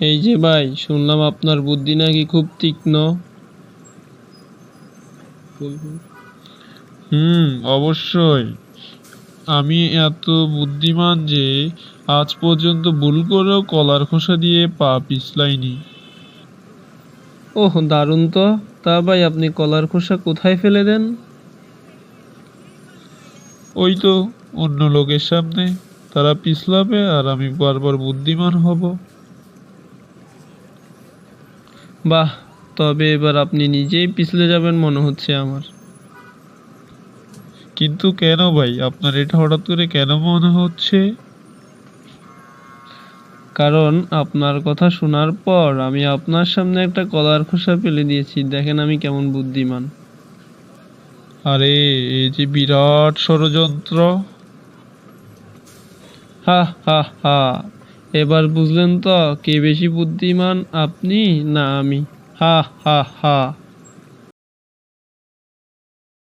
এই যে ভাই শুনলাম আপনার বুদ্ধি নাকি খুব তীক্ষ্ণ। হুম অবশ্যই। আমি এত বুদ্ধিমান যে আজ পর্যন্ত ভুল করেও কলার খোসা দিয়ে পা পিছলাইনি। ওহ দারুণ তো। তা ভাই আপনি কলার খোসা কোথায় ফেলে দেন? ওই তো অন্য লোকের সামনে। তারা পিছলাবে আর আমি বারবার বুদ্ধিমান হব। বাহ তবে এবার আপনি নিজেই পিছলে যাবেন মনে হচ্ছে আমার। কিন্তু কেন ভাই? আপনার এটা হঠাৎ করে কেন মনে হচ্ছে? কারণ আপনার কথা শোনার পর আমি আপনার সামনে একটা কলার খোসা ফেলে দিয়েছি। দেখেন আমি কেমন বুদ্ধিমান। আরে এই যে বিরাট ষড়যন্ত্র। হা হা হা। এবার বুঝলেন তো কে বেশি বুদ্ধিমান আপনি না আমি? হা হা হা।